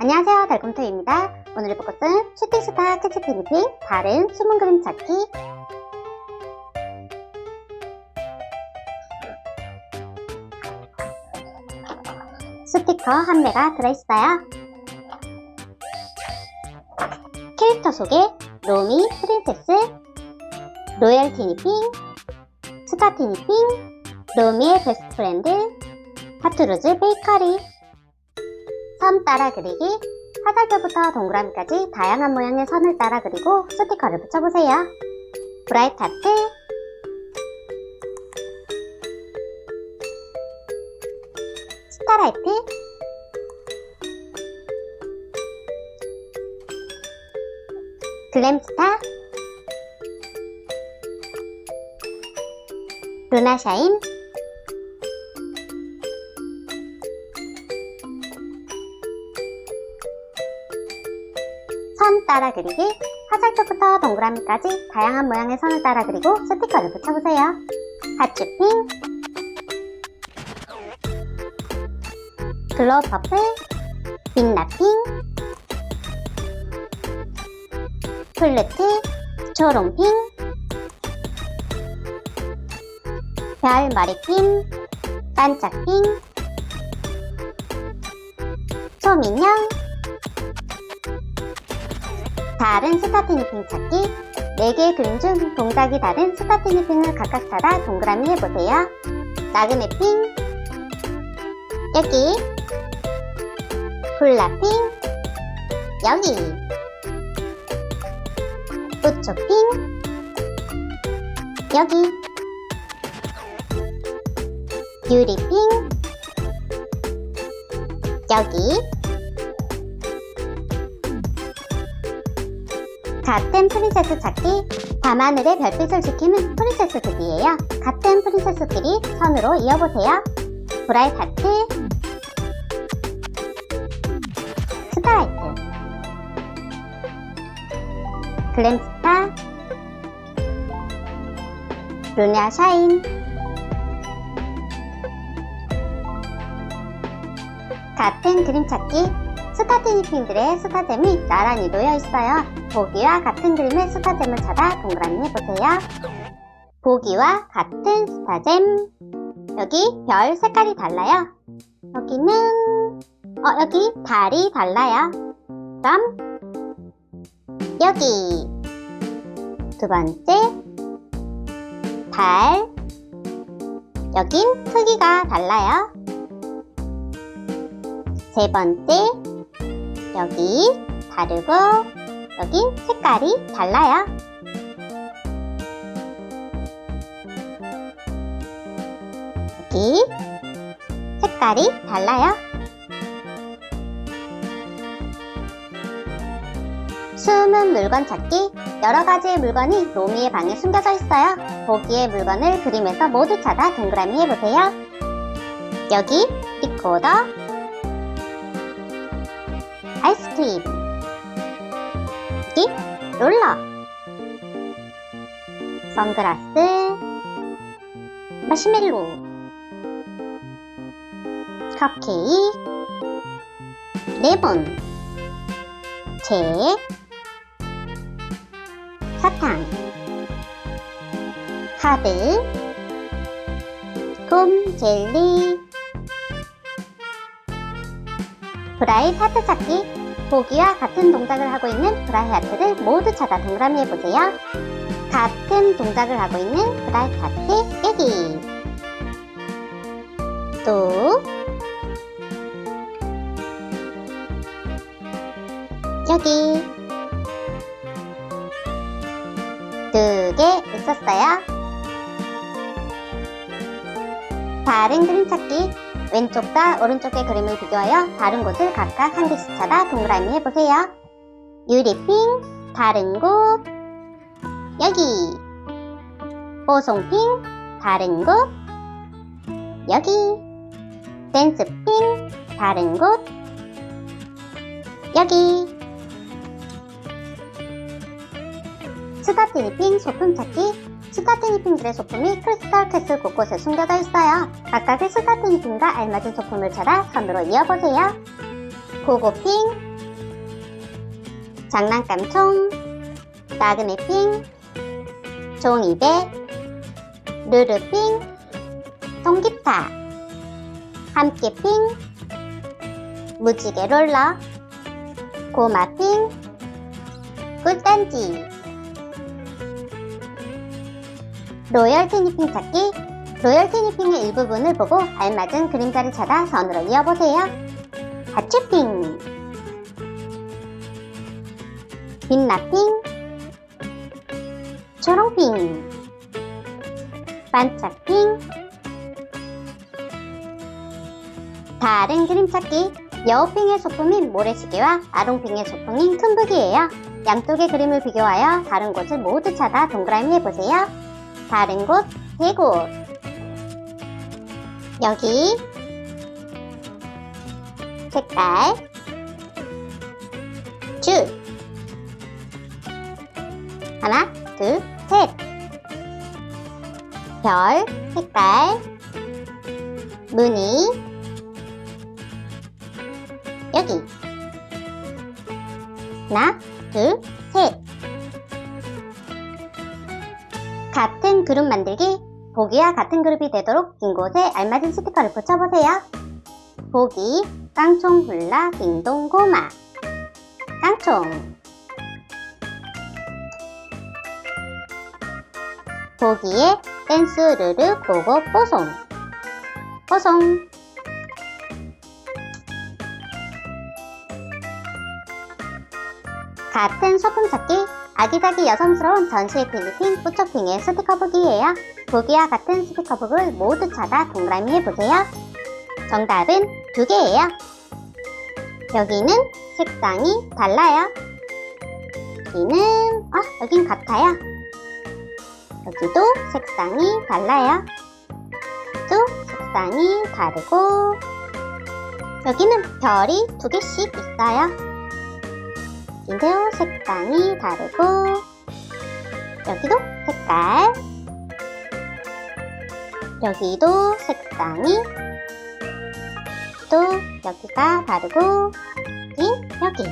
안녕하세요 달콤토입니다. 오늘의 포커스는 슈팅스타 캐치 피니핑 다른 숨은 그림 찾기. 스티커 한 매가 들어있어요. 캐릭터 소개 로미 프린세스 로얄 티니핑 스타 티니핑 로미의 베스트 프렌드 파투르즈 베이커리 선 따라 그리기 화살표부터 동그라미까지 다양한 모양의 선을 따라 그리고 스티커를 붙여보세요. 브라이트 하트. 스타라이트. 글램스타. 루나샤인 따라 그리기 화살표부터 동그라미까지 다양한 모양의 선을 따라 그리고 스티커를 붙여보세요. 하츄핑 글로우 퍼플! 빛나핑! 플루트 초롱핑! 별 머리핀! 반짝핑! 초민형 다른 스타트 니핑 찾기? 4개의 그림 중 동작이 다른 스타트 니핑을 각각 찾아 동그라미 해보세요. 나그네 핑. 여기. 훌라핑. 여기. 우초 핑. 여기. 유리 핑. 여기 같은 프린세스 찾기 밤하늘에 별빛을 지키는 프린세스들이에요. 같은 프린세스끼리 선으로 이어보세요. 브라이트 하트 스타라이트 글램스타 루냐 샤인 같은 그림 찾기 스타트니핑들의 스타잼이 나란히 놓여 있어요. 보기와 같은 그림의 스타잼을 찾아 동그라미 해보세요. 보기와 같은 스타잼. 여기 별 색깔이 달라요. 여기는, 어, 여기 달이 달라요. 그럼, 여기. 두 번째, 달. 여긴 크기가 달라요. 세 번째, 여기 다르고 여긴 색깔이 달라요. 여기 색깔이 달라요. 숨은 물건 찾기 여러 가지의 물건이 로미의 방에 숨겨져 있어요. 보기의 물건을 그림에서 모두 찾아 동그라미 해보세요. 여기 리코더 아이스크림 롤러. 선글라스. 마시멜로. 컵케이크. 레몬. 책 사탕. 카드. 곰 젤리. 브라이 하트 찾기 보기와 같은 동작을 하고 있는 브라이 하트를 모두 찾아 동그라미 해보세요. 같은 동작을 하고 있는 브라이 하트 여기 또 여기 두 개 있었어요. 다른 그림 찾기 왼쪽과 오른쪽의 그림을 비교하여 다른 곳을 각각 한 개씩 찾아 동그라미 해보세요. 유리핑, 다른 곳, 여기. 뽀송핑, 다른 곳, 여기. 댄스핑, 다른 곳, 여기. 스타트니핑 소품 찾기 스타트니핑들의 소품이 크리스탈 캐슬 곳곳에 숨겨져 있어요. 각각의 스타트니핑과 알맞은 소품을 찾아 선으로 이어보세요. 고고핑, 장난감 총, 나그네핑, 종이배, 르르핑, 통기타, 함께핑, 무지개 롤러, 고마핑, 꿀단지, 로열 티니핑 찾기, 로열 티니핑의 일부분을 보고 알맞은 그림자를 찾아 선으로 이어보세요. 하츄핑, 빛나핑, 초롱핑, 반짝핑, 다른 그림 찾기, 여우핑의 소품인 모래시계와 아롱핑의 소품인 tum북이에요. 양쪽의 그림을 비교하여 다른 곳을 모두 찾아 동그라미 해보세요. 다른 곳, 세 곳. 여기, 색깔, 줄. 하나, 둘, 셋. 별, 색깔, 무늬, 여기. 하나, 둘, 같은 그룹 만들기. 보기와 같은 그룹이 되도록 긴 곳에 알맞은 스티커를 붙여보세요. 보기, 깡총 훌라 딩동 고마. 깡총. 보기에 댄스 르르 고고 뽀송. 뽀송. 같은 소품 찾기 아기자기 여성스러운 전시의 필리핀 뿌초핑의 스티커북이에요. 보기와 같은 스티커북을 모두 찾아 동그라미 해보세요. 정답은 두 개예요. 여기는 색상이 달라요. 여기는 어 여긴 같아요. 여기도 색상이 달라요. 또 색상이 다르고 여기는 별이 두 개씩 있어요. 여기도 색상이 다르고 여기도 색깔 여기도 색상이 또 여기가 다르고 여기 여기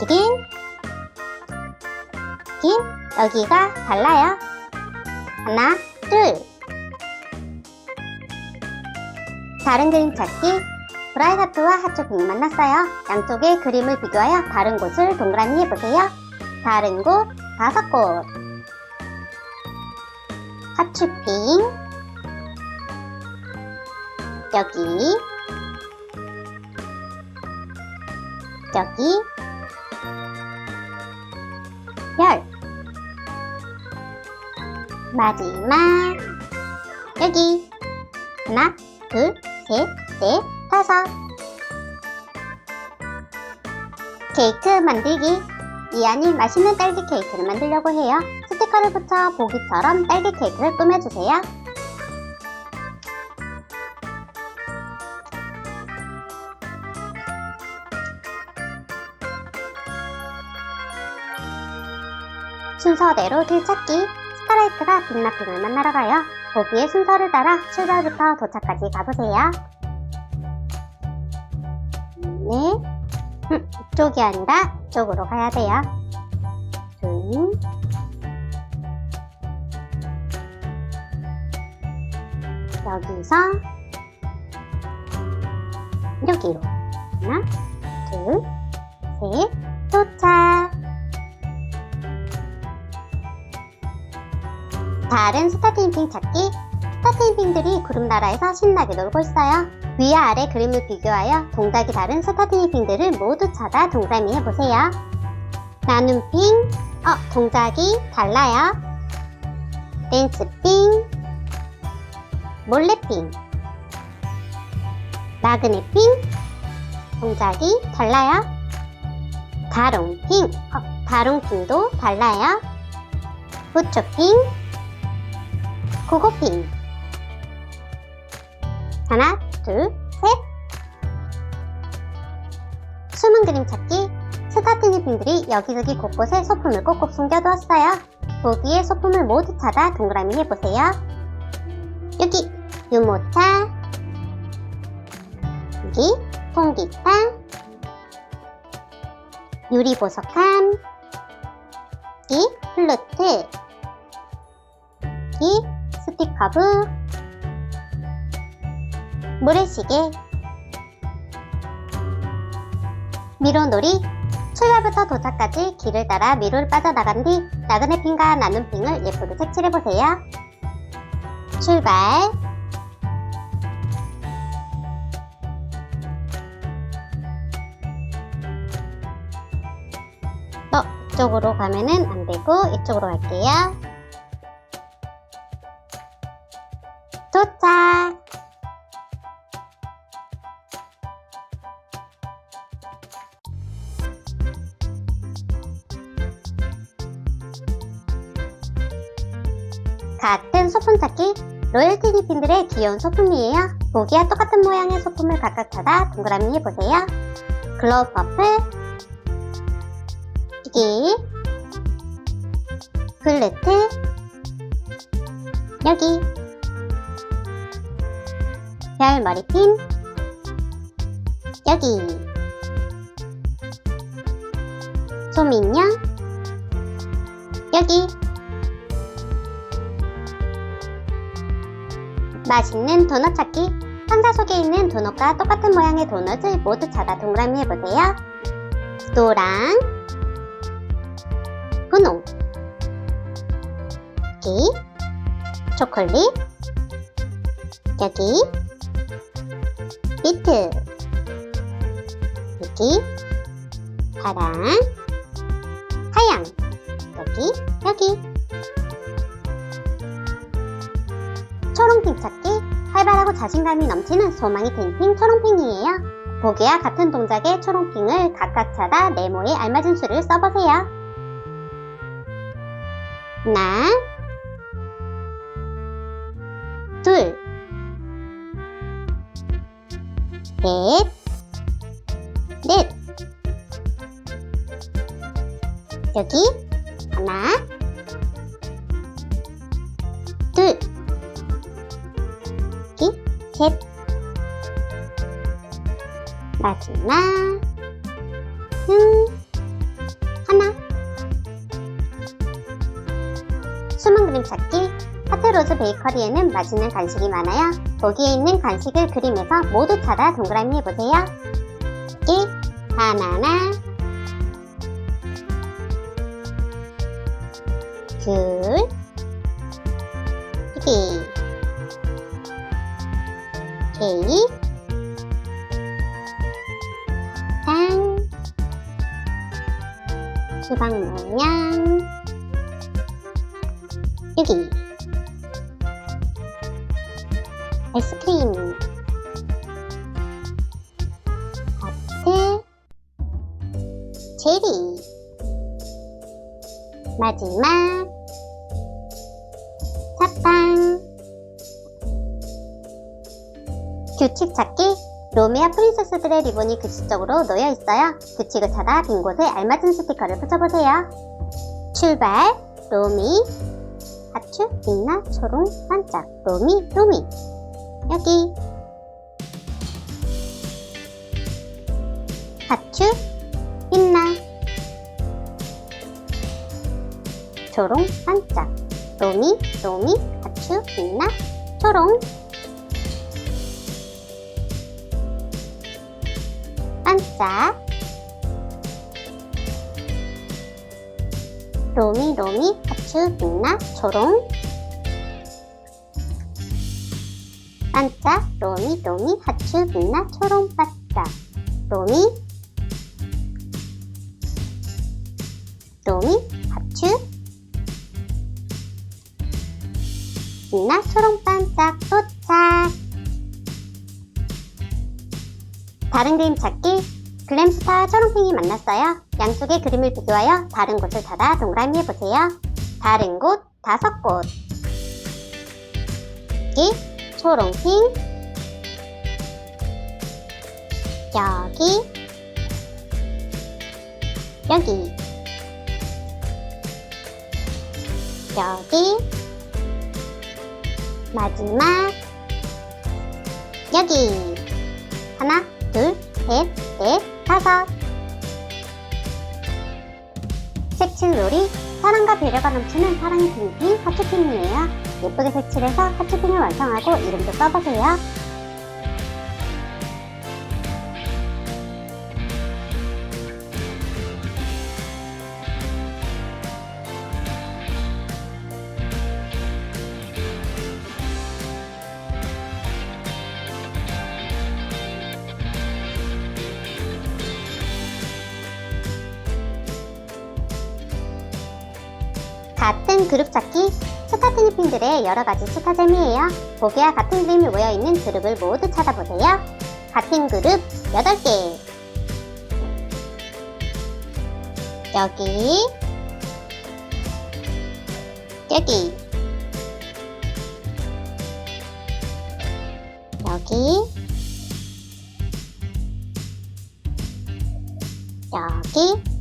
여긴 여긴 여기가 달라요. 하나 둘. 다른 그림 찾기 브라이가트와 하초핑이 만났어요. 양쪽의 그림을 비교하여 다른 곳을 동그라미 해보세요. 다른 곳 다섯 곳. 하츄핑. 여기. 여기. 별 마지막. 여기. 하나 둘셋넷 다섯 케이크 만들기 이안이 맛있는 딸기 케이크를 만들려고 해요. 스티커를 붙여 보기처럼 딸기 케이크를 꾸며주세요. 순서대로 길찾기 스타라이트가 빛나핑을 만나러 가요. 보기의 순서를 따라 출발부터 도착까지 가보세요. 네. 음, 이쪽이 아니라 이쪽으로 가야 돼요. 둘. 여기서 여기로 하나, 둘, 셋, 도착. 다른 스타트인핑 찾기 스타트인핑들이 구름나라에서 신나게 놀고 있어요. 위와 아래 그림을 비교하여 동작이 다른 스타트니 핑들을 모두 찾아 동그라미 해보세요. 나눔 핑, 어, 동작이 달라요. 댄스 핑, 몰래핑, 나그네 핑, 동작이 달라요. 다롱 핑, 어, 다롱 핑도 달라요. 부초 핑, 고고 핑, 하나, 둘, 셋. 숨은 그림 찾기. 스타트니핑들이 여기저기 곳곳에 소품을 꼭꼭 숨겨두었어요. 보기에 소품을 모두 찾아 동그라미 해보세요. 여기 유모차 여기 통기타 유리 보석함, 이 플루트, 이 스티커북, 모래시계, 미로놀이, 출발부터 도착까지 길을 따라 미로를 빠져나간 뒤 나그네 핀과 나눔 핀을 예쁘게 색칠해보세요. 출발! 어, 이쪽으로 가면은 안 되고 이쪽으로 갈게요. 니핀들의 귀여운 소품이에요. 보기와 똑같은 모양의 소품을 각각 찾아 동그라미 해보세요. 글로우 퍼플. 여기 글루트 여기. 별 머리핀. 여기. 소민형 여기 맛있는 도넛 찾기 상자 속에 있는 도넛과 똑같은 모양의 도넛을 모두 찾아 동그라미 해보세요. 노랑 분홍 여기 초콜릿 여기 비트 여기 파랑 자신감이 넘치는 소망이 핑핑 초롱핑이에요. 보기와 같은 동작의 초롱핑을 각각 찾아 네모에 알맞은 수를 써보세요. 하나 둘 넷, 넷. 여기 하나, 셋. 마지막 은 하나. 숨은 그림 찾기 하트로즈 베이커리에는 맛있는 간식이 많아요. 보기에 있는 간식을 그림에서 모두 찾아 동그라미 해보세요. 여기 바나나 귤여 기 케이크 땅 수박 모양 여기. 아이스크림. 하트 체리. 마지막. 사탕 규칙 찾기 로미와 프린세스들의 리본이 규칙적으로 놓여 있어요. 규칙을 찾아 빈 곳에 알맞은 스티커를 붙여보세요. 출발. 로미. 하추 빛나 초롱 반짝. 로미 로미. 여기. 하추 빛나 초롱 반짝. 로미 로미. 하추 빛나 초롱 반짝. 로미 로미 하추 빛나 초롱. 반짝 로미 로미 하추 빛나 초롱 반짝. 로미. 로미 다른 그림 찾기 글램스타 초롱핑이 만났어요. 양쪽의 그림을 비교하여 다른 곳을 찾아 동그라미 해보세요. 다른 곳 다섯 곳. 여기 초롱핑. 여기. 여기. 여기. 마지막. 여기. 하나 둘, 셋, 넷, 다섯. 색칠 놀이 사랑과 배려가 넘치는 사랑의 그림핑 하트핑이에요. 예쁘게 색칠해서 하트핑을 완성하고 이름도 써보세요. 그룹 찾기 스타트니핑들의 여러 가지 스타잼이에요. 보기와 같은 그림이 모여 있는 그룹을 모두 찾아보세요. 같은 그룹 8개. 여기, 여기, 여기, 여기,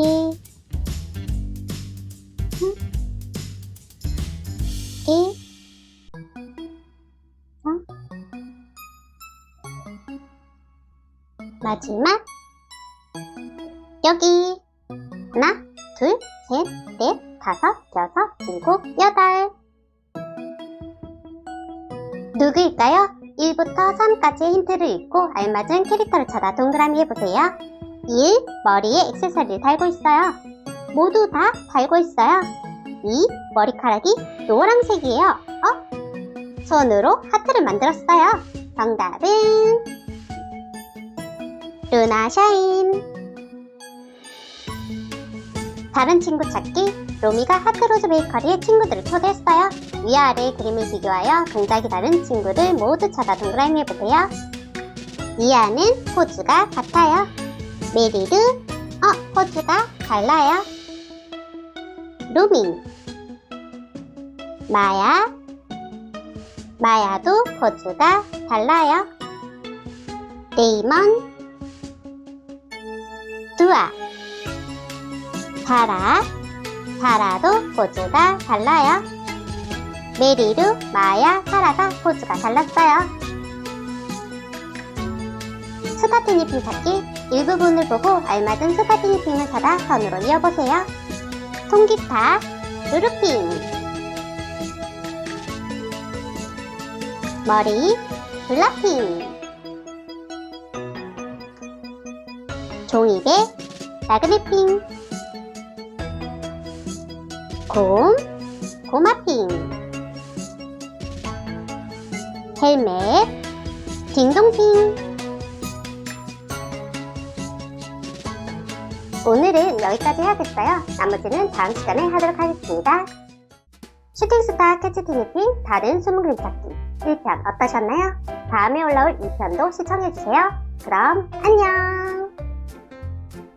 여기, 어? 마지막 여기 하나, 둘, 셋, 넷, 다섯, 여섯, 일곱, 여덟 누구일까요? 1부터 3까지의 힌트를 읽고 알맞은 캐릭터를 찾아 동그라미 해보세요. 1. 머리에 액세서리를 달고 있어요. 모두 다 달고 있어요. 2. 머리카락이 노란색이에요. 어? 손으로 하트를 만들었어요. 정답은 루나 샤인. 다른 친구 찾기. 로미가 하트로즈 베이커리에 친구들을 초대했어요. 위아래 그림을 비교하여 동작이 다른 친구를 모두 찾아 동그라미 해보세요. 이아는 포즈가 같아요. 메리르, 어, 포즈가 달라요. 루미, 마야, 마야도 포즈가 달라요. 레이먼, 두아, 다라, 다라도 포즈가 달라요. 메리루, 마야, 사라가 포즈가 달랐어요. 스타트니핑 찾기 일부분을 보고 알맞은 스타트니핑을 찾아 선으로 이어보세요. 통기타, 루루핑 머리, 블라핑 종이배, 나그네핑 곰, 고마핑 헬멧, 딩동핑 오늘은 여기까지 해야겠어요. 나머지는 다음 시간에 하도록 하겠습니다. 슈팅스타 캐치티니핑 다른 숨은 그림 찾기 1편 어떠셨나요? 다음에 올라올 2편도 시청해주세요. 그럼 안녕!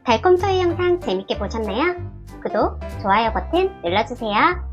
달콤토이 영상 재밌게 보셨나요? 구독, 좋아요 버튼 눌러주세요.